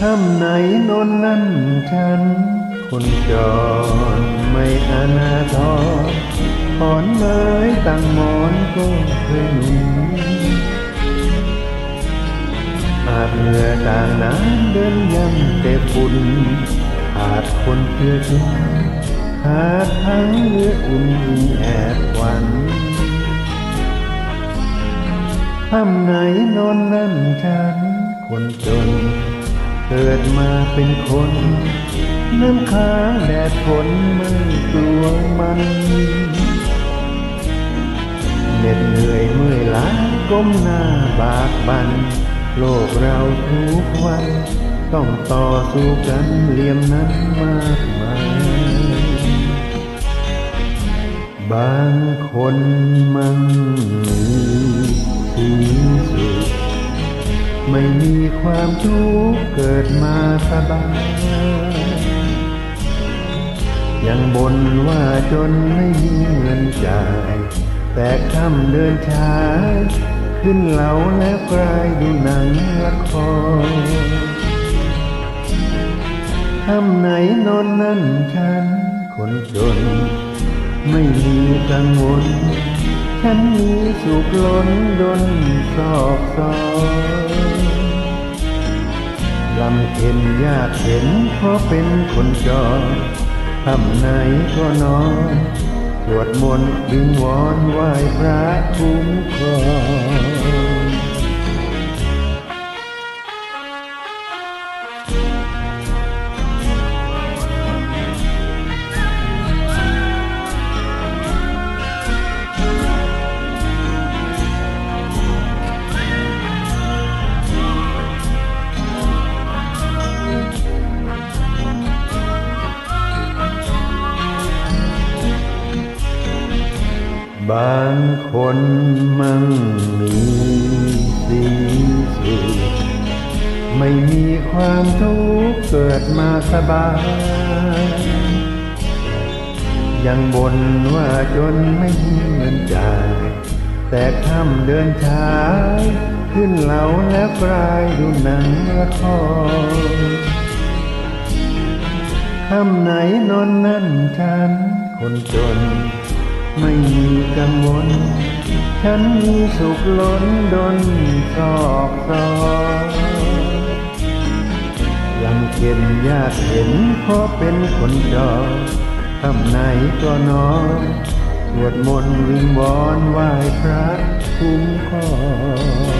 ถ้ำไหนนนนั่นฉัน คนจรไม่อนาทรถอนไม้ตั้งหมอนก็เคยหนุนอาบเหงื่อต่างน้ำเดินย่ำแต่ฝุ่นขาดคนเพื่อจริงขาดทั้งเรืออุ่นแอบหวันทำไหนนอนนั่นฉันคนจน เกิดมาเป็นคนน้ำค้างแดดฝนไม่กลัวมันเหน็ดเหนื่อยเมื่อยล้าก้มหน้าบากบัน โลกเราทุกวัน ต้องต่อสู้กันเหลี่ยมนั้นมากมายบางคนมั่ง ไม่มีความทุกข์เกิดมาสบาย ยังบ่นว่าจนไม่มีเงินจ่าย แต่ค่ำเดินช้า ขึ้นเหลาแล้วกลายดูหนังละครทำไหนนอนนั่นฉันคนจน ไม่มีกังวล ฉันมีสุขล้นดนซอกซอย ลำเค็นยากเห็นเพราะเป็นคนจรทำไหนก็นอนสวดมนต์ดึงวอนไหว้พระคุ้มครอง บางคนมั่งมีสีสุขไม่มีความทุกข์เกิดมาสบาย ยังบ่นว่าจนไม่มีเงินจ่าย แต่ค่ำเดินช้า ขึ้นเหลาแล้วกลายดูหนังละครคำไหนนอนนั่นฉันคนจน ไม่มีกังวล ฉันมีสุขล้นดนซอกซอลำเค็นยากเห็นเพราะเป็นคนจรทำไหนก็นอนสวดมนต์วิงวอนไหว้พระคุ้มครอง